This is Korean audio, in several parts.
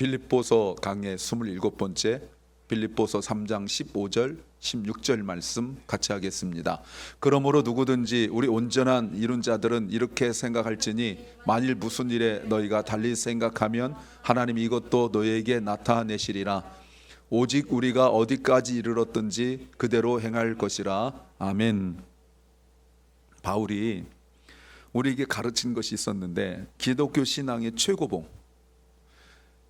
빌립보서 강의 27번째 빌립보서 3장 15절 16절 말씀 같이 하겠습니다. 그러므로 누구든지 우리 온전한 이룬 자들은 이렇게 생각할지니 만일 무슨 일에 너희가 달리 생각하면 하나님 이것도 너희에게 나타내시리라. 오직 우리가 어디까지 이르렀든지 그대로 행할 것이라. 아멘. 바울이 우리에게 가르친 것이 있었는데 기독교 신앙의 최고봉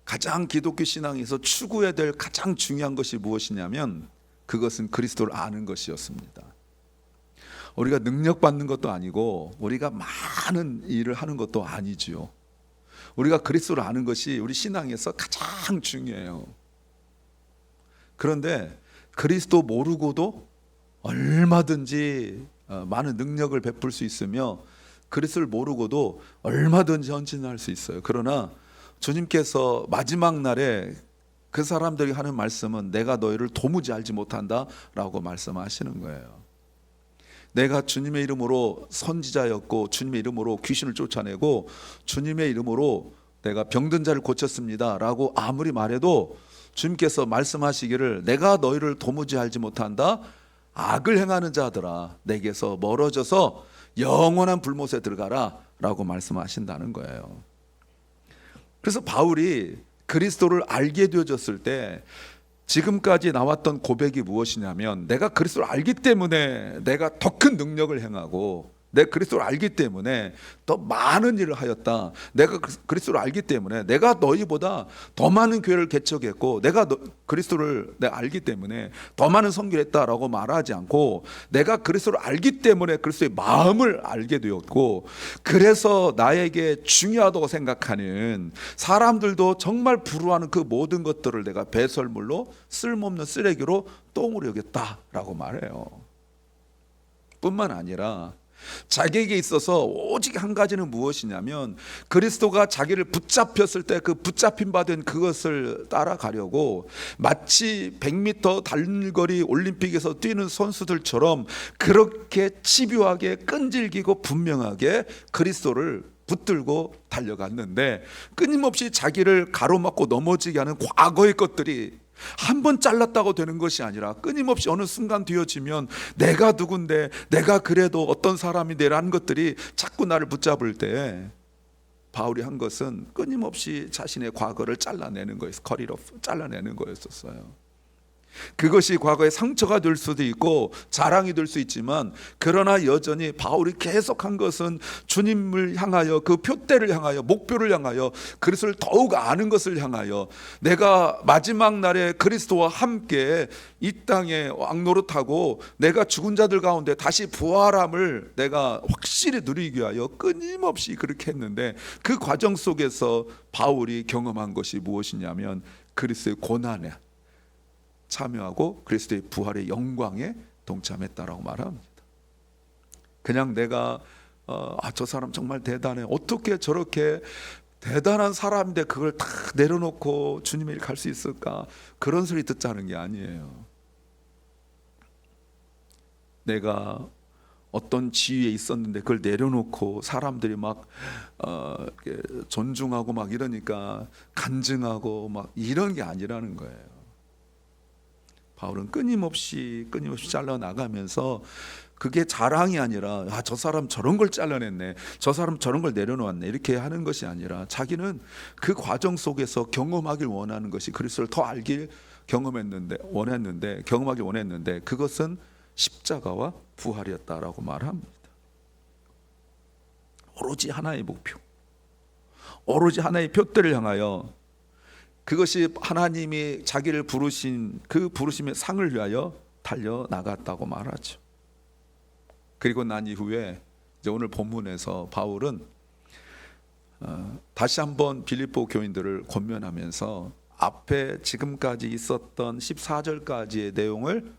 가장 기독교 신앙에서 추구해야 될 가장 중요한 것이 무엇이냐면 그것은 그리스도를 아는 것이었습니다. 우리가 능력 받는 것도 아니고 우리가 많은 일을 하는 것도 아니지요. 우리가 그리스도를 아는 것이 우리 신앙에서 가장 중요해요. 그런데 그리스도 모르고도 얼마든지 어, 많은 능력을 베풀 수 있으며 그리스도를 모르고도 얼마든지 헌신할 수 있어요. 그러나 주님께서 마지막 날에 그 사람들이 하는 말씀은 내가 너희를 도무지 알지 못한다라고 말씀하시는 거예요. 내가 주님의 이름으로 선지자였고 주님의 이름으로 귀신을 쫓아내고 주님의 이름으로 내가 병든 자를 고쳤습니다라고 아무리 말해도 주님께서 말씀하시기를 내가 너희를 도무지 알지 못한다 악을 행하는 자들아 내게서 멀어져서 영원한 불못에 들어가라라고 말씀하신다는 거예요. 그래서 바울이 그리스도를 알게 되어졌을 때 지금까지 나왔던 고백이 무엇이냐면 내가 그리스도를 알기 때문에 내가 더 큰 능력을 행하고 내 그리스도를 알기 때문에 더 많은 일을 하였다. 내가 그- 그리스도를 알기 때문에 내가 너희보다 더 많은 교회를 개척했고 내가 너- 그리스도를 내가 알기 때문에 더 많은 선교를 했다라고 말하지 않고 내가 그리스도를 알기 때문에 그리스도의 마음을 알게 되었고 그래서 나에게 중요하다고 생각하는 사람들도 정말 부러워하는 그 모든 것들을 내가 배설물로 쓸모없는 쓰레기로 똥으로 여겼다라고 말해요. 뿐만 아니라 자기에게 있어서 오직 한 가지는 무엇이냐면 그리스도가 자기를 붙잡혔을 때 그 붙잡힌 바된 그것을 따라가려고 마치 100m 달거리 올림픽에서 뛰는 선수들처럼 그렇게 집요하게 끈질기고 분명하게 그리스도를 붙들고 달려갔는데 끊임없이 자기를 가로막고 넘어지게 하는 과거의 것들이 한 번 잘랐다고 되는 것이 아니라 끊임없이 어느 순간 뒤어지면 내가 누군데 내가 그래도 어떤 사람인데라는 것들이 자꾸 나를 붙잡을 때 바울이 한 것은 끊임없이 자신의 과거를 잘라내는 거였어. 커리로 잘라내는 거였었어요. 그것이 과거의 상처가 될 수도 있고 자랑이 될 수 있지만 그러나 여전히 바울이 계속한 것은 주님을 향하여 그 표대를 향하여 목표를 향하여 그리스도를 더욱 아는 것을 향하여 내가 마지막 날에 그리스도와 함께 이 땅에 왕노릇하고 내가 죽은 자들 가운데 다시 부활함을 내가 확실히 누리기 위하여 끊임없이 그렇게 했는데 그 과정 속에서 바울이 경험한 것이 무엇이냐면 그리스도의 고난에 참여하고 그리스도의 부활의 영광에 동참했다라고 말합니다. 그냥 내가 어, 아, 저 사람 정말 대단해. 어떻게 저렇게 대단한 사람인데 그걸 다 내려놓고 주님의 일 갈 수 있을까? 그런 소리 듣자는 게 아니에요. 내가 어떤 지위에 있었는데 그걸 내려놓고 사람들이 막 어, 존중하고 막 이러니까 간증하고 막 이런 게 아니라는 거예요. 바울은 끊임없이 끊임없이 잘라 나가면서 그게 자랑이 아니라 아, 저 사람 저런 걸 잘라냈네. 저 사람 저런 걸 내려놓았네. 이렇게 하는 것이 아니라 자기는 그 과정 속에서 경험하길 원하는 것이 그리스도를 더 알길 경험했는데 원했는데 경험하길 원했는데 그것은 십자가와 부활이었다라고 말합니다. 오로지 하나의 목표. 오로지 하나의 표대를 향하여 그것이 하나님이 자기를 부르신 그 부르심의 상을 위하여 달려 나갔다고 말하죠. 그리고 난 이후에 이제 오늘 본문에서 바울은 어, 다시 한번 빌립보 교인들을 권면하면서 앞에 지금까지 있었던 14절까지의 내용을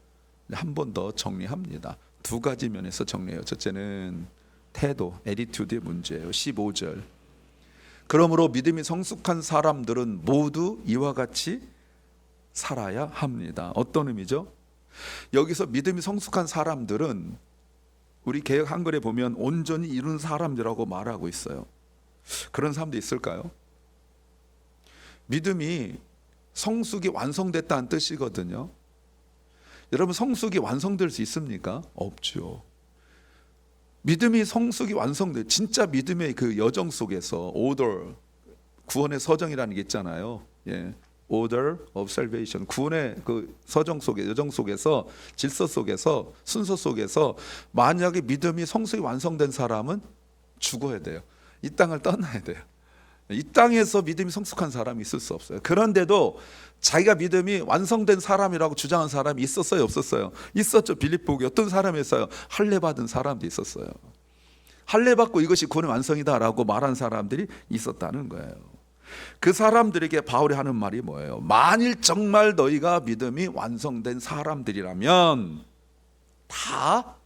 한 번 더 정리합니다. 두 가지 면에서 정리해요. 첫째는 태도, 에디튜드의 문제예요. 15절. 그러므로 믿음이 성숙한 사람들은 모두 이와 같이 살아야 합니다. 어떤 의미죠? 여기서 믿음이 성숙한 사람들은 우리 개혁 한글에 보면 온전히 이룬 사람들이라고 말하고 있어요. 그런 사람도 있을까요? 믿음이 성숙이 완성됐다는 뜻이거든요. 여러분 성숙이 완성될 수 있습니까? 없죠. 믿음이 성숙이 완성돼 진짜 믿음의 그 여정 속에서 order 구원의 서정이라는 게 있잖아요. 예. order of salvation 구원의 그 서정 속에 여정 속에서 질서 속에서 순서 속에서 만약에 믿음이 성숙이 완성된 사람은 죽어야 돼요. 이 땅을 떠나야 돼요. 이 땅에서 믿음이 성숙한 사람이 있을 수 없어요. 그런데도 자기가 믿음이 완성된 사람이라고 주장한 사람이 있었어요, 없었어요? 있었죠. 빌립보기 어떤 사람이었어요? 할례 받은 사람도 있었어요. 할례 받고 이것이 구원의 완성이다라고 말한 사람들이 있었다는 거예요. 그 사람들에게 바울이 하는 말이 뭐예요? 만일 정말 너희가 믿음이 완성된 사람들이라면 다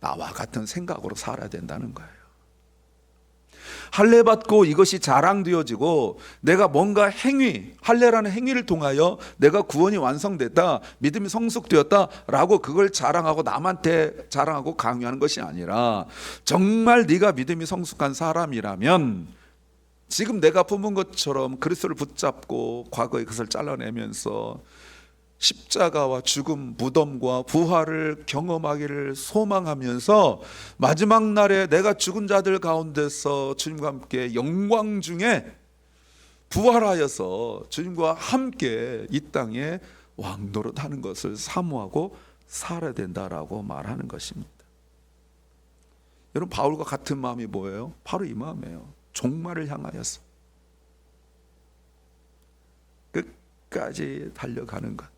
나와 같은 생각으로 살아야 된다는 거예요. 할례 받고 이것이 자랑되어지고 내가 뭔가 행위, 할례라는 행위를 통하여 내가 구원이 완성됐다, 믿음이 성숙되었다라고 그걸 자랑하고 남한테 자랑하고 강요하는 것이 아니라 정말 네가 믿음이 성숙한 사람이라면 지금 내가 품은 것처럼 그리스도를 붙잡고 과거의 것을 잘라내면서 십자가와 죽음, 무덤과 부활을 경험하기를 소망하면서 마지막 날에 내가 죽은 자들 가운데서 주님과 함께 영광 중에 부활하여서 주님과 함께 이 땅에 왕노릇 하는 것을 사모하고 살아야 된다라고 말하는 것입니다. 여러분 바울과 같은 마음이 뭐예요? 바로 이 마음이에요. 종말을 향하여서 끝까지 달려가는 것.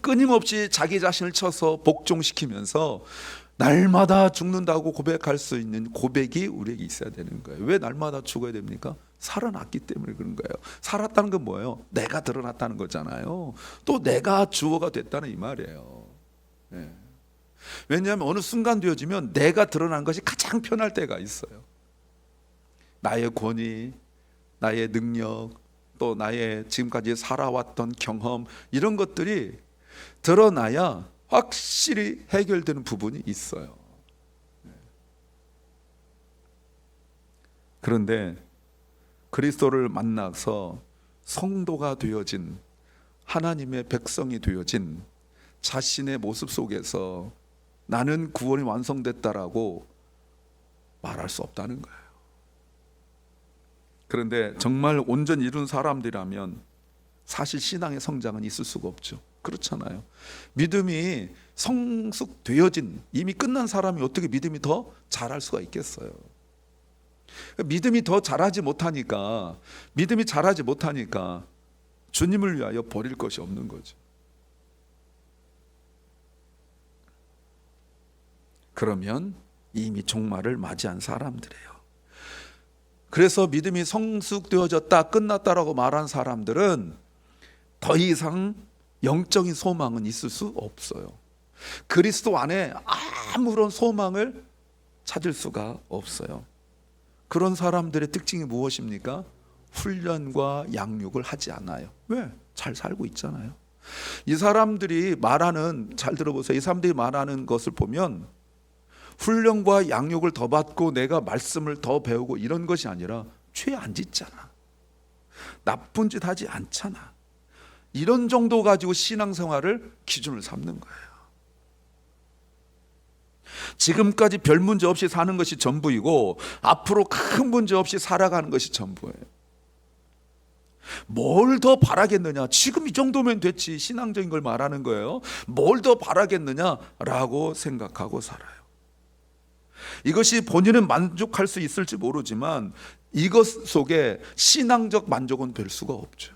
끊임없이 자기 자신을 쳐서 복종시키면서 날마다 죽는다고 고백할 수 있는 고백이 우리에게 있어야 되는 거예요. 왜 날마다 죽어야 됩니까? 살아났기 때문에 그런 거예요. 살았다는 건 뭐예요? 내가 드러났다는 거잖아요. 또 내가 주어가 됐다는 이 말이에요. 예. 왜냐하면 어느 순간 되어지면 내가 드러난 것이 가장 편할 때가 있어요. 나의 권위, 나의 능력, 또 나의 지금까지 살아왔던 경험 이런 것들이 드러나야 확실히 해결되는 부분이 있어요. 그런데 그리스도를 만나서 성도가 되어진 하나님의 백성이 되어진 자신의 모습 속에서 나는 구원이 완성됐다라고 말할 수 없다는 거예요. 그런데 정말 온전히 이룬 사람들이라면 사실 신앙의 성장은 있을 수가 없죠. 그렇잖아요. 믿음이 성숙되어진 이미 끝난 사람이 어떻게 믿음이 더 잘할 수가 있겠어요. 믿음이 더 잘하지 못하니까 믿음이 잘하지 못하니까 주님을 위하여 버릴 것이 없는 거죠. 그러면 이미 종말을 맞이한 사람들이에요. 그래서 믿음이 성숙되어졌다, 끝났다라고 말한 사람들은 더 이상 영적인 소망은 있을 수 없어요. 그리스도 안에 아무런 소망을 찾을 수가 없어요. 그런 사람들의 특징이 무엇입니까? 훈련과 양육을 하지 않아요. 왜? 잘 살고 있잖아요. 이 사람들이 말하는 잘 들어보세요. 이 사람들이 말하는 것을 보면 훈련과 양육을 더 받고 내가 말씀을 더 배우고 이런 것이 아니라 죄 안 짓잖아. 나쁜 짓 하지 않잖아. 이런 정도 가지고 신앙생활을 기준을 삼는 거예요. 지금까지 별 문제 없이 사는 것이 전부이고 앞으로 큰 문제 없이 살아가는 것이 전부예요. 뭘 더 바라겠느냐? 지금 이 정도면 됐지. 신앙적인 걸 말하는 거예요. 뭘 더 바라겠느냐라고 생각하고 살아요. 이것이 본인은 만족할 수 있을지 모르지만 이것 속에 신앙적 만족은 될 수가 없죠.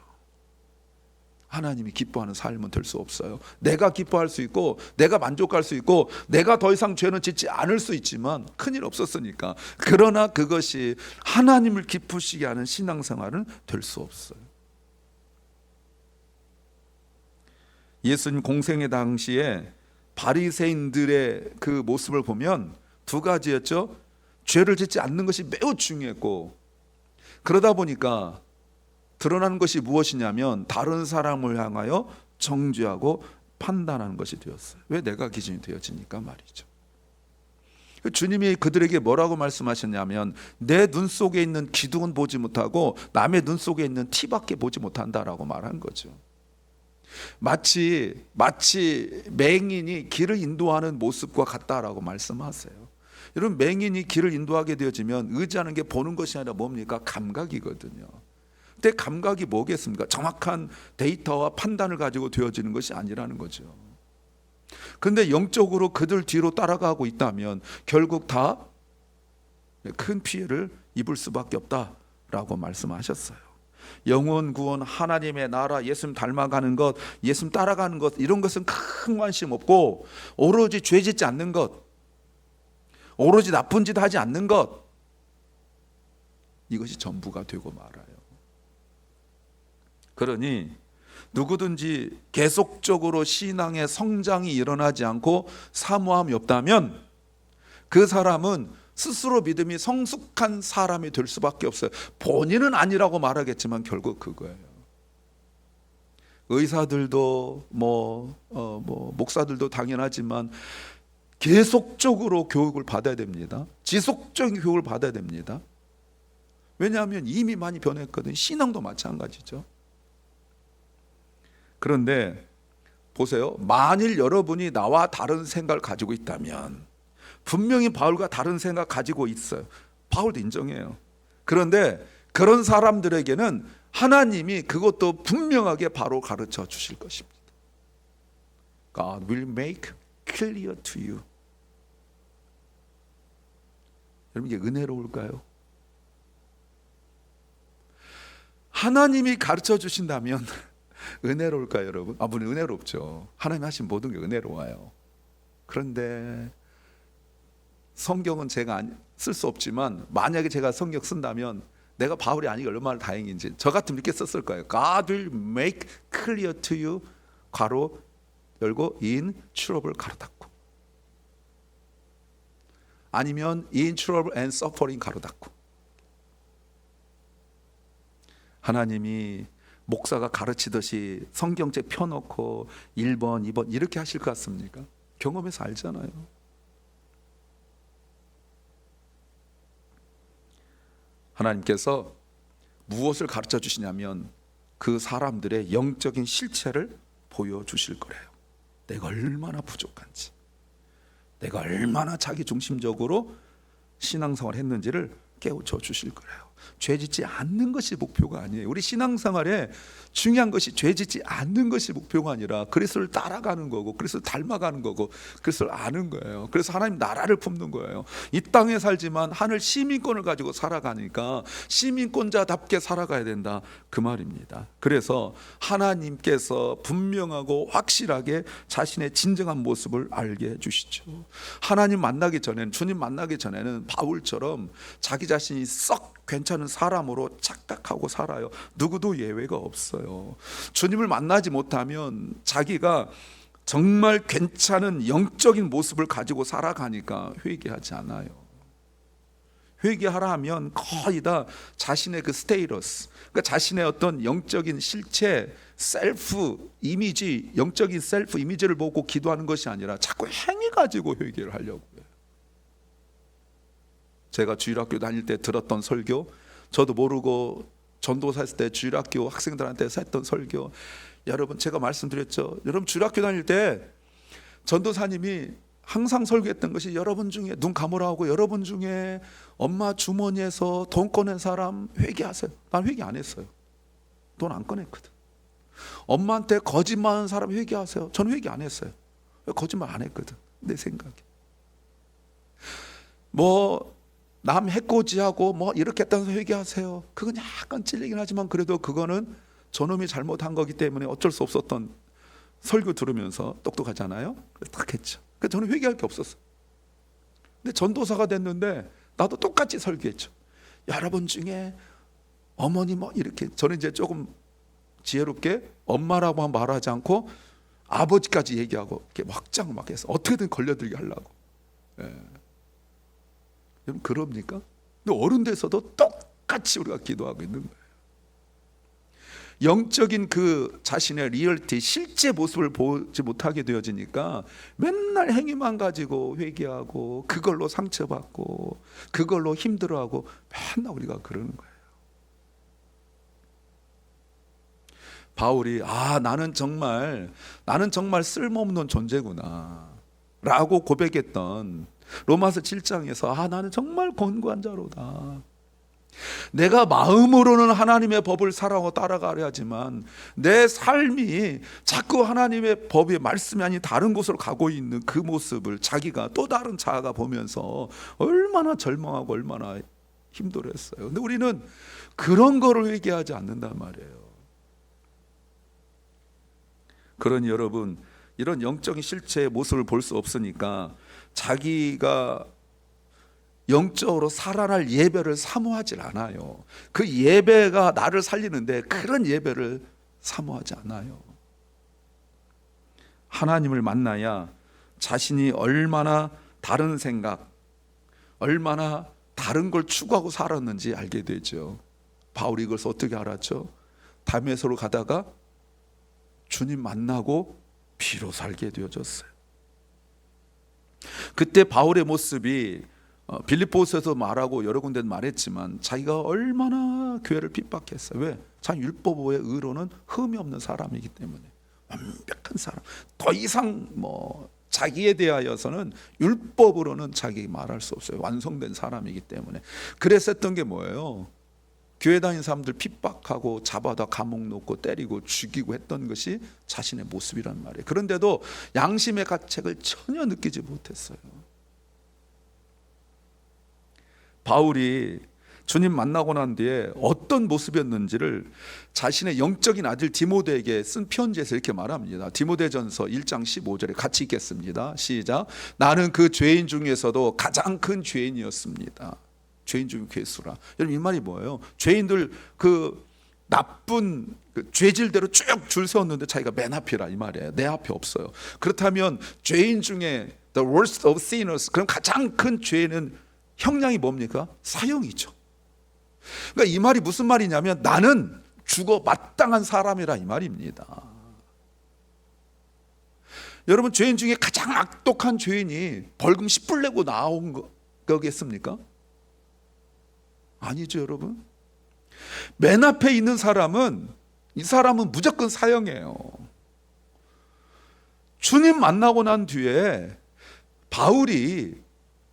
하나님이 기뻐하는 삶은 될 수 없어요. 내가 기뻐할 수 있고, 내가 만족할 수 있고, 내가 더 이상 죄는 짓지 않을 수 있지만 큰일 없었으니까. 그러나 그것이 하나님을 기쁘시게 하는 신앙생활은 될 수 없어요. 예수님 공생의 당시에 바리새인들의 그 모습을 보면 두 가지였죠. 죄를 짓지 않는 것이 매우 중요했고 그러다 보니까 드러나는 것이 무엇이냐면 다른 사람을 향하여 정죄하고 판단하는 것이 되었어요. 왜 내가 기준이 되어지니까 말이죠. 주님이 그들에게 뭐라고 말씀하셨냐면 내 눈 속에 있는 기둥은 보지 못하고 남의 눈 속에 있는 티밖에 보지 못한다라고 말한 거죠. 마치 마치 맹인이 길을 인도하는 모습과 같다라고 말씀하세요. 여러분 맹인이 길을 인도하게 되어지면 의지하는 게 보는 것이 아니라 뭡니까 감각이거든요. 근데 감각이 뭐겠습니까? 정확한 데이터와 판단을 가지고 되어지는 것이 아니라는 거죠. 근데 영적으로 그들 뒤로 따라가고 있다면 결국 다 큰 피해를 입을 수밖에 없다라고 말씀하셨어요. 영혼 구원 하나님의 나라 예수님 닮아가는 것 예수님 따라가는 것 이런 것은 큰 관심 없고 오로지 죄 짓지 않는 것 오로지 나쁜 짓 하지 않는 것 이것이 전부가 되고 말아요. 그러니 누구든지 계속적으로 신앙의 성장이 일어나지 않고 사모함이 없다면 그 사람은 스스로 믿음이 성숙한 사람이 될 수밖에 없어요. 본인은 아니라고 말하겠지만 결국 그거예요. 의사들도 뭐, 어, 뭐 목사들도 당연하지만 계속적으로 교육을 받아야 됩니다. 지속적인 교육을 받아야 됩니다. 왜냐하면 이미 많이 변했거든. 신앙도 마찬가지죠. 그런데 보세요. 만일 여러분이 나와 다른 생각을 가지고 있다면 분명히 바울과 다른 생각 가지고 있어요. 바울도 인정해요. 그런데 그런 사람들에게는 하나님이 그것도 분명하게 바로 가르쳐 주실 것입니다. God will make clear to you. 여러분 이게 은혜로울까요? 하나님이 가르쳐 주신다면 은혜로울까요, 여러분? 아, 물론 은혜롭죠. 하나님 하신 모든 게 은혜로워요. 그런데 성경은 제가 쓸 수 없지만 만약에 제가 성경 쓴다면 내가 바울이 아니기 얼마나 다행인지 저 같으면 이렇게 썼을 거예요. God will make clear to you 가로 열고 in trouble 가로 닫고 아니면 in trouble and suffering 가로 닫고 하나님이 목사가 가르치듯이 성경책 펴놓고 1번, 2번 이렇게 하실 것 같습니까? 경험해서 알잖아요. 하나님께서 무엇을 가르쳐 주시냐면 그 사람들의 영적인 실체를 보여주실 거래요. 내가 얼마나 부족한지, 내가 얼마나 자기 중심적으로 신앙생활 했는지를 깨우쳐 주실 거래요. 죄 짓지 않는 것이 목표가 아니에요. 우리 신앙생활에 중요한 것이 죄 짓지 않는 것이 목표가 아니라 그리스도를 따라가는 거고 그리스도를 닮아가는 거고 그리스도를 아는 거예요. 그래서 하나님 나라를 품는 거예요. 이 땅에 살지만 하늘 시민권을 가지고 살아가니까 시민권자답게 살아가야 된다 그 말입니다. 그래서 하나님께서 분명하고 확실하게 자신의 진정한 모습을 알게 해 주시죠. 하나님 만나기 전에는 주님 만나기 전에는 바울처럼 자기 자신이 썩 괜찮은 사람으로 착각하고 살아요. 누구도 예외가 없어요. 주님을 만나지 못하면 자기가 정말 괜찮은 영적인 모습을 가지고 살아가니까 회개하지 않아요. 회개하라 하면 거의 다 자신의 그 스테이러스, 그러니까 자신의 어떤 영적인 실체, 셀프 이미지, 영적인 셀프 이미지를 보고 기도하는 것이 아니라 자꾸 행위 가지고 회개를 하려고 해요. 제가 주일학교 다닐 때 들었던 설교, 저도 모르고 전도사 했을 때 주일학교 학생들한테 했던 설교, 여러분 제가 말씀드렸죠. 여러분 주일학교 다닐 때 전도사님이 항상 설교했던 것이 여러분 중에 눈 감으라고 여러분 중에 엄마 주머니에서 돈 꺼낸 사람 회개하세요. 난 회개 안 했어요. 돈 안 꺼냈거든. 엄마한테 거짓말하는 사람 회개하세요. 저는 회개 안 했어요. 거짓말 안 했거든. 내 생각에. 뭐 남 해코지하고 뭐 이렇게 했다면서 회개하세요. 그건 약간 찔리긴 하지만 그래도 그거는 저놈이 잘못한 거기 때문에 어쩔 수 없었던 설교 들으면서 똑똑하잖아요. 딱 했죠. 그래서 저는 회개할 게 없었어. 근데 전도사가 됐는데 나도 똑같이 설교했죠. 여러분 중에 어머니 뭐 이렇게 저는 이제 조금 지혜롭게 엄마라고 말하지 않고 아버지까지 얘기하고 이렇게 확장 막 해서 어떻게든 걸려들게 하려고. 예. 여러분 그럽니까? 근데 어른 돼서도 똑같이 우리가 기도하고 있는 거예요. 영적인 그 자신의 리얼티 실제 모습을 보지 못하게 되어지니까 맨날 행위만 가지고 회개하고 그걸로 상처받고 그걸로 힘들어하고 맨날 우리가 그러는 거예요. 바울이 아 나는 정말 나는 정말 쓸모없는 존재구나 라고 고백했던 로마서 7장에서 아 나는 정말 권고한 자로다 내가 마음으로는 하나님의 법을 사랑하고 따라가야지만 내 삶이 자꾸 하나님의 법의 말씀이 아닌 다른 곳으로 가고 있는 그 모습을 자기가 또 다른 자아가 보면서 얼마나 절망하고 얼마나 힘들었어요. 근데 우리는 그런 거를 회개하지 않는단 말이에요. 그러니 여러분 이런 영적인 실체의 모습을 볼 수 없으니까 자기가 영적으로 살아날 예배를 사모하지 않아요. 그 예배가 나를 살리는데 그런 예배를 사모하지 않아요. 하나님을 만나야 자신이 얼마나 다른 생각, 얼마나 다른 걸 추구하고 살았는지 알게 되죠. 바울이 이것을 어떻게 알았죠? 담에서로 가다가 주님 만나고 비로소 알게 되어졌어요. 그때 바울의 모습이 어, 빌립보서에서 말하고 여러 군데 말했지만 자기가 얼마나 교회를 핍박했어요. 왜? 자기 율법의 의로는 흠이 없는 사람이기 때문에 완벽한 사람. 더 이상 뭐 자기에 대하여서는 율법으로는 자기 말할 수 없어요. 완성된 사람이기 때문에. 그래서 했던 게 뭐예요? 교회 다니는 사람들 핍박하고 잡아다 감옥 놓고 때리고 죽이고 했던 것이 자신의 모습이란 말이에요. 그런데도 양심의 가책을 전혀 느끼지 못했어요. 바울이 주님 만나고 난 뒤에 어떤 모습이었는지를 자신의 영적인 아들 디모데에게 쓴 편지에서 이렇게 말합니다. 디모데전서 1장 15절에 같이 읽겠습니다. 시작. 나는 그 죄인 중에서도 가장 큰 죄인이었습니다. 죄인 중 괴수라. 여러분 이 말이 뭐예요? 죄인들 그 나쁜 그 죄질대로 쭉 줄 세웠는데 자기가 맨 앞이라 이 말이에요. 내 앞에 없어요. 그렇다면 죄인 중에 the worst of sinners 그럼 가장 큰 죄는 형량이 뭡니까? 사형이죠. 그러니까 이 말이 무슨 말이냐면 나는 죽어 마땅한 사람이라 이 말입니다. 여러분 죄인 중에 가장 악독한 죄인이 벌금 10불 내고 나온 거, 거겠습니까? 아니죠, 여러분. 맨 앞에 있는 사람은 이 사람은 무조건 사형이에요. 주님 만나고 난 뒤에 바울이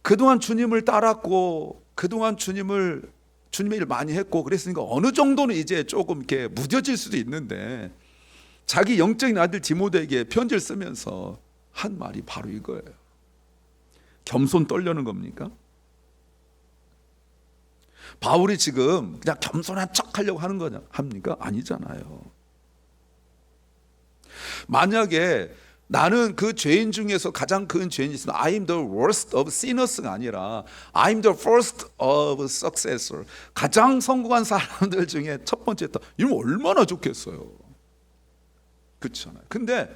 그동안 주님을 따랐고 그동안 주님을 주님의 일을 많이 했고 그랬으니까 어느 정도는 이제 조금 이렇게 무뎌질 수도 있는데 자기 영적인 아들 디모데에게 편지를 쓰면서 한 말이 바로 이거예요. 겸손 떨려는 겁니까? 바울이 지금 그냥 겸손한 척 하려고 하는 거냐 합니까? 아니잖아요. 만약에 나는 그 죄인 중에서 가장 큰 죄인이 있으면 I'm the worst of sinners가 아니라 I'm the first of successor. 가장 성공한 사람들 중에 첫 번째다. 이러면 얼마나 좋겠어요. 그렇잖아요. 근데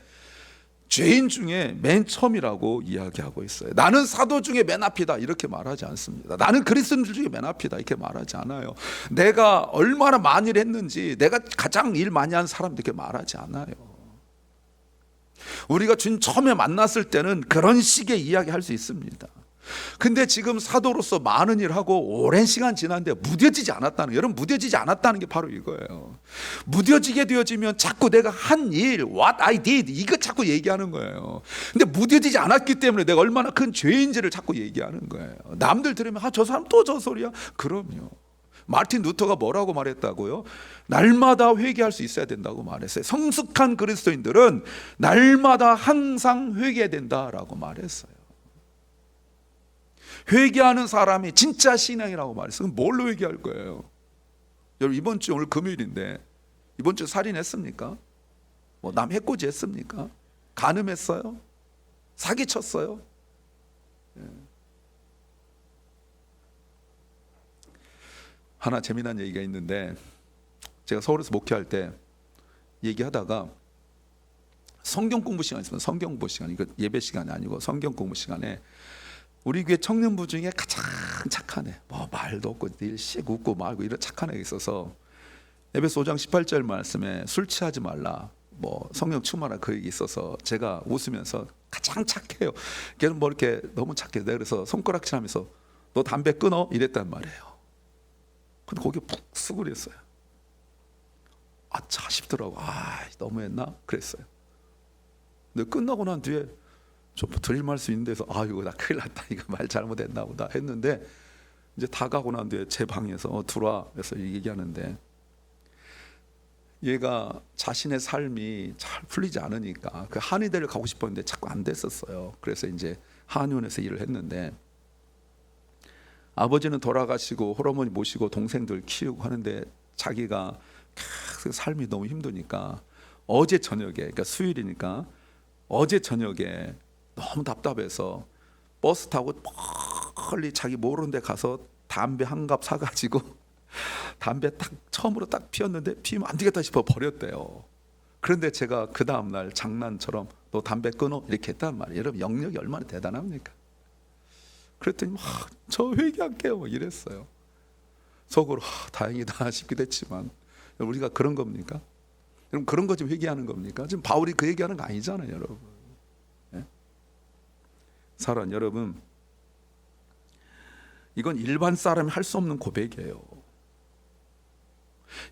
죄인 중에 맨 처음이라고 이야기하고 있어요. 나는 사도 중에 맨 앞이다 이렇게 말하지 않습니다. 나는 그리스도인들 중에 맨 앞이다 이렇게 말하지 않아요. 내가 얼마나 많이 했는지 내가 가장 일 많이 한 사람 이렇게 말하지 않아요. 우리가 주님 처음에 만났을 때는 그런 식의 이야기 할 수 있습니다. 근데 지금 사도로서 많은 일 하고 오랜 시간 지났는데 무뎌지지 않았다는 여러분 무뎌지지 않았다는 게 바로 이거예요. 무뎌지게 되어지면 자꾸 내가 한 일, what I did 이거 자꾸 얘기하는 거예요. 근데 무뎌지지 않았기 때문에 내가 얼마나 큰 죄인지를 자꾸 얘기하는 거예요. 남들 들으면 아 저 사람 또 저 소리야? 그럼요. 마틴 루터가 뭐라고 말했다고요? 날마다 회개할 수 있어야 된다고 말했어요. 성숙한 그리스도인들은 날마다 항상 회개해야 된다라고 말했어요. 회개하는 사람이 진짜 신앙이라고 말했어요. 뭘로 회개할 거예요? 여러분 이번 주 오늘 금요일인데 이번 주 살인했습니까? 뭐 남 해코지 했습니까? 간음했어요? 사기쳤어요? 예. 하나 재미난 얘기가 있는데 제가 서울에서 목회할 때 얘기하다가 성경 공부 시간 있으면 성경 공부 시간 이거 예배 시간이 아니고 성경 공부 시간에 우리 교회 청년부 중에 가장 착한 애, 뭐 말도 없고 일씩 웃고 말고 이런 착한 애가 있어서 에베소 5장 18절 말씀에 술 취하지 말라. 뭐 성령 충만하 그 얘기 있어서 제가 웃으면서 가장 착해요. 걔는 뭐 이렇게 너무 착해. 내가 그래서 손가락질하면서 너 담배 끊어 이랬단 말이에요. 근데 거기 푹 쓰고 그랬어요. 아차 싶더라고. 아 너무했나? 그랬어요. 근데 끝나고 난 뒤에 좀 드릴 말씀 있는 데서 아 이거 나 큰일 났다. 이거 말 잘못했나 보다 했는데 이제 다 가고 난 뒤에 제 방에서 어, 들어와 그래서 얘기하는데 얘가 자신의 삶이 잘 풀리지 않으니까 그 한의대를 가고 싶었는데 자꾸 안 됐었어요. 그래서 이제 한의원에서 일을 했는데 아버지는 돌아가시고 홀어머니 모시고 동생들 키우고 하는데 자기가 계속 삶이 너무 힘드니까 어제 저녁에 그러니까 수요일이니까 어제 저녁에 너무 답답해서 버스 타고 멀리 자기 모르는 데 가서 담배 한 갑 사가지고 담배 딱 처음으로 딱 피웠는데 피우면 안 되겠다 싶어 버렸대요. 그런데 제가 그 다음 날 장난처럼 너 담배 끊어 이렇게 했단 말이에요. 여러분 영역이 얼마나 대단합니까? 그랬더니 막 저 회개할게요 뭐 이랬어요. 속으로 아, 다행이다 싶기도 했지만 우리가 그런 겁니까? 여러분 그런 거 지금 회개하는 겁니까? 지금 바울이 그 얘기하는 거 아니잖아요, 여러분. 예? 사랑 여러분 이건 일반 사람이 할 수 없는 고백이에요.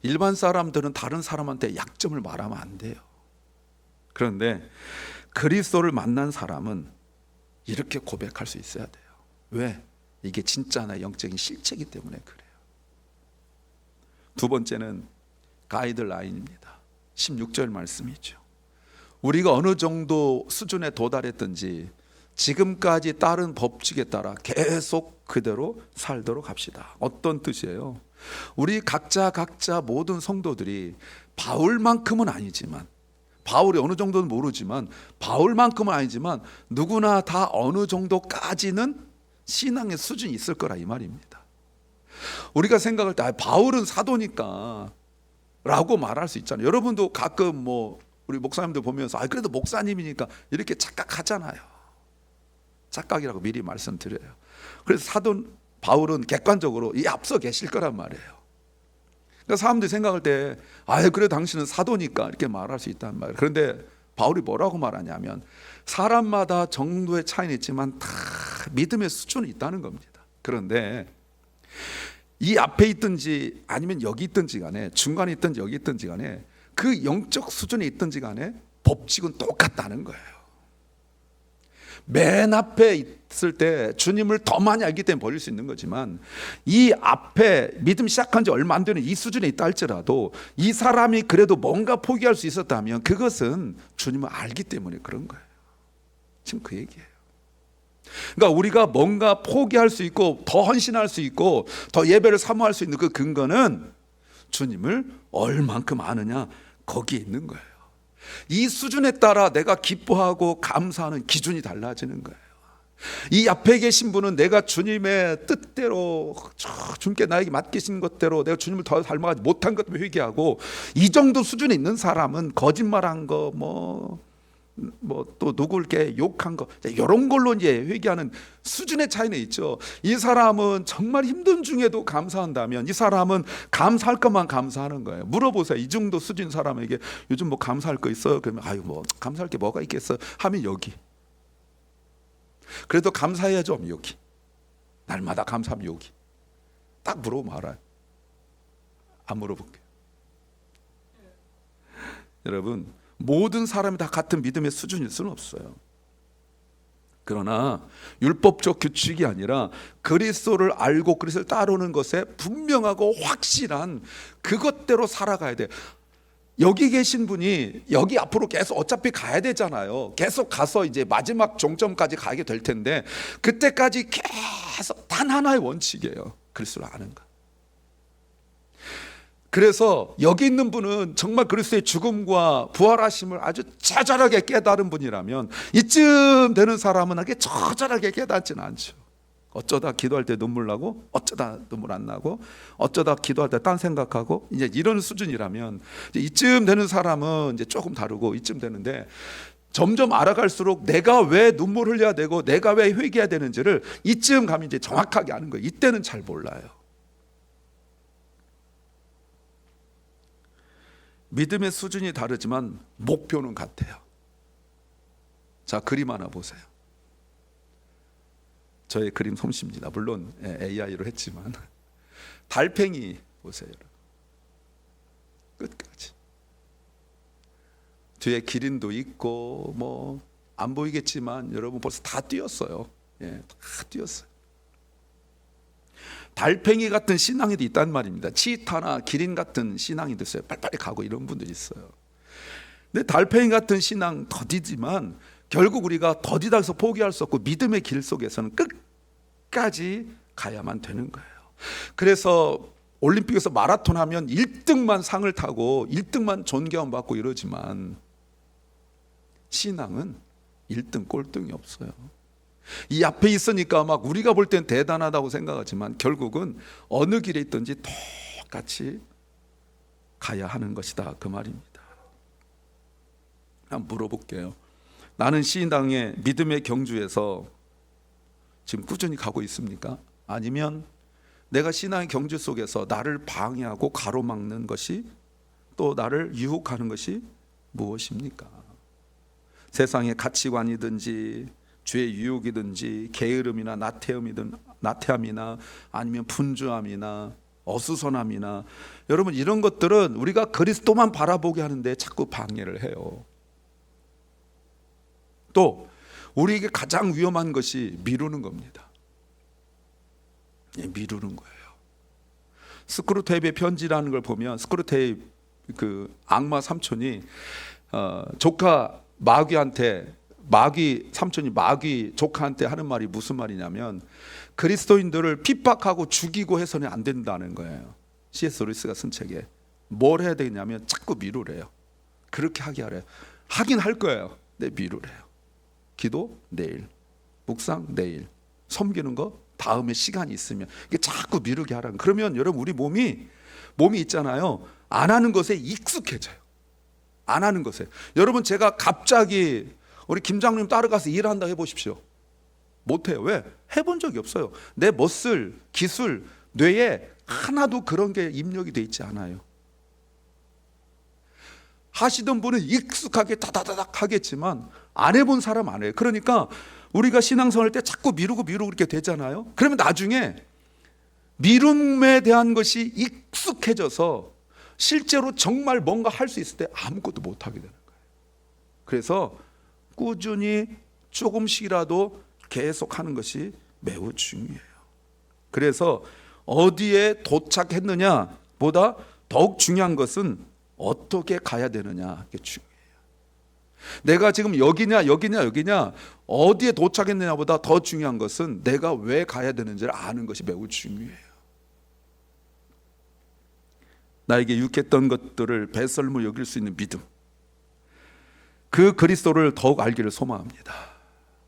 일반 사람들은 다른 사람한테 약점을 말하면 안 돼요. 그런데 그리스도를 만난 사람은 이렇게 고백할 수 있어야 돼요. 왜? 이게 진짜 나 영적인 실체이기 때문에 그래요. 두 번째는 가이드라인입니다. 16절 말씀이죠. 우리가 어느 정도 수준에 도달했든지 지금까지 따른 법칙에 따라 계속 그대로 살도록 합시다. 어떤 뜻이에요? 우리 각자 각자 모든 성도들이 바울만큼은 아니지만 바울이 어느 정도는 모르지만 바울만큼은 아니지만 누구나 다 어느 정도까지는 신앙의 수준이 있을 거라 이 말입니다. 우리가 생각할 때 아, 바울은 사도니까 라고 말할 수 있잖아요. 여러분도 가끔 뭐 우리 목사님들 보면서 아 그래도 목사님이니까 이렇게 착각하잖아요. 착각이라고 미리 말씀드려요. 그래서 사도 바울은 객관적으로 이 앞서 계실 거란 말이에요. 그러니까 사람들이 생각할 때, 아, 그래 당신은 사도니까 이렇게 말할 수 있단 말이에요. 그런데 바울이 뭐라고 말하냐면 사람마다 정도의 차이는 있지만 다 믿음의 수준이 있다는 겁니다. 그런데 이 앞에 있든지 아니면 여기 있든지 간에 중간에 있든지 여기 있든지 간에 그 영적 수준에 있든지 간에 법칙은 똑같다는 거예요. 맨 앞에 있을 때 주님을 더 많이 알기 때문에 버릴 수 있는 거지만 이 앞에 믿음 시작한 지 얼마 안 되는 이 수준에 있다 할지라도 이 사람이 그래도 뭔가 포기할 수 있었다면 그것은 주님을 알기 때문에 그런 거예요. 지금 그 얘기예요. 그러니까 우리가 뭔가 포기할 수 있고 더 헌신할 수 있고 더 예배를 사모할 수 있는 그 근거는 주님을 얼만큼 아느냐 거기에 있는 거예요. 이 수준에 따라 내가 기뻐하고 감사하는 기준이 달라지는 거예요. 이 앞에 계신 분은 내가 주님의 뜻대로 주님께 나에게 맡기신 것대로 내가 주님을 더 닮아가지 못한 것 때문에 회개하고 이 정도 수준에 있는 사람은 거짓말한 거 뭐 뭐 또 누굴게 욕한 거 이런 걸로 이제 회개하는 수준의 차이는 있죠. 이 사람은 정말 힘든 중에도 감사한다면 이 사람은 감사할 것만 감사하는 거예요. 물어보세요. 이 정도 수준 사람에게 요즘 뭐 감사할 거 있어요? 그러면 아유 뭐 감사할 게 뭐가 있겠어? 하면 여기. 그래도 감사해야죠. 여기. 날마다 감사하면 여기. 딱 물어보면 알아요. 안 물어볼게요. 여러분 모든 사람이 다 같은 믿음의 수준일 수는 없어요. 그러나 율법적 규칙이 아니라 그리스도를 알고 그리스도를 따르는 것에 분명하고 확실한 그것대로 살아가야 돼. 여기 계신 분이 여기 앞으로 계속 어차피 가야 되잖아요. 계속 가서 이제 마지막 종점까지 가게 될 텐데 그때까지 계속 단 하나의 원칙이에요. 그리스도를 아는 것. 그래서 여기 있는 분은 정말 그리스도의 죽음과 부활하심을 아주 처절하게 깨달은 분이라면 이쯤 되는 사람은 하게 처절하게 깨닫지는 않죠. 어쩌다 기도할 때 눈물 나고 어쩌다 눈물 안 나고 어쩌다 기도할 때 딴 생각하고 이제 이런 수준이라면 이쯤 되는 사람은 이제 조금 다르고 이쯤 되는데 점점 알아갈수록 내가 왜 눈물 흘려야 되고 내가 왜 회개해야 되는지를 이쯤 가면 이제 정확하게 아는 거예요. 이때는 잘 몰라요. 믿음의 수준이 다르지만 목표는 같아요. 자, 그림 하나 보세요. 저의 그림 솜씨입니다. 물론 AI로 했지만 달팽이 보세요. 끝까지. 뒤에 기린도 있고 뭐 안 보이겠지만 여러분 벌써 다 뛰었어요. 예, 다 뛰었어요. 달팽이 같은 신앙이도 있단 말입니다. 치타나 기린 같은 신앙이 있어요. 빨리빨리 가고 이런 분들이 있어요. 근데 달팽이 같은 신앙 더디지만 결국 우리가 더디다 해서 포기할 수 없고 믿음의 길 속에서는 끝까지 가야만 되는 거예요. 그래서 올림픽에서 마라톤 하면 1등만 상을 타고 1등만 존경 받고 이러지만 신앙은 1등 꼴등이 없어요. 이 앞에 있으니까 막 우리가 볼 땐 대단하다고 생각하지만 결국은 어느 길에 있든지 똑같이 가야 하는 것이다 그 말입니다. 한번 물어볼게요. 나는 신당의 믿음의 경주에서 지금 꾸준히 가고 있습니까? 아니면 내가 신앙의 경주 속에서 나를 방해하고 가로막는 것이 또 나를 유혹하는 것이 무엇입니까? 세상의 가치관이든지 죄의 유혹이든지 게으름이나 나태함이든 나태함이나 아니면 분주함이나 어수선함이나 여러분 이런 것들은 우리가 그리스도만 바라보게 하는데 자꾸 방해를 해요. 또 우리에게 가장 위험한 것이 미루는 겁니다. 예, 미루는 거예요. 스크루테이프의 편지라는 걸 보면 스크루테이프 그 악마 삼촌이 어, 조카 마귀한테 마귀 삼촌이 마귀 조카한테 하는 말이 무슨 말이냐면 그리스도인들을 핍박하고 죽이고 해서는 안 된다는 거예요. C.S. 루이스가 쓴 책에 뭘 해야 되냐면 자꾸 미루래요. 그렇게 하게 하래요. 하긴 할 거예요. 근데 미루래요. 기도 내일, 묵상 내일, 섬기는 거 다음에 시간이 있으면 이게 자꾸 미루게 하라는. 그러면 여러분 우리 몸이 몸이 있잖아요. 안 하는 것에 익숙해져요. 안 하는 것에. 여러분 제가 갑자기 우리 김장님 따라가서 일한다 해보십시오. 못해요. 왜? 해본 적이 없어요. 내 멋을, 기술, 뇌에 하나도 그런 게 입력이 돼 있지 않아요. 하시던 분은 익숙하게 다다다닥 하겠지만 안 해본 사람 안 해요. 그러니까 우리가 신앙생활 할때 자꾸 미루고 미루고 그렇게 되잖아요. 그러면 나중에 미룸에 대한 것이 익숙해져서 실제로 정말 뭔가 할 수 있을 때 아무것도 못 하게 되는 거예요. 그래서 꾸준히 조금씩이라도 계속 하는 것이 매우 중요해요. 그래서 어디에 도착했느냐 보다 더욱 중요한 것은 어떻게 가야 되느냐 이게 중요해요. 내가 지금 여기냐 여기냐 여기냐 어디에 도착했느냐보다 더 중요한 것은 내가 왜 가야 되는지를 아는 것이 매우 중요해요. 나에게 유익했던 것들을 배설물 여길 수 있는 믿음. 그 그리스도를 더욱 알기를 소망합니다.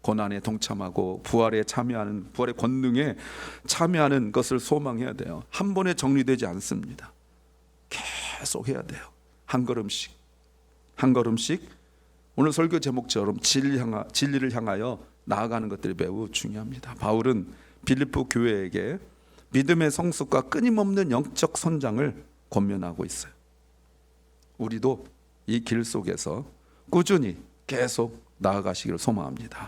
고난에 동참하고 부활에 참여하는 부활의 권능에 참여하는 것을 소망해야 돼요. 한 번에 정리되지 않습니다. 계속 해야 돼요. 한 걸음씩 한 걸음씩 오늘 설교 제목처럼 진리를 향하여 나아가는 것들이 매우 중요합니다. 바울은 빌립보 교회에게 믿음의 성숙과 끊임없는 영적 선장을 권면하고 있어요. 우리도 이 길 속에서 꾸준히 계속 나아가시기를 소망합니다.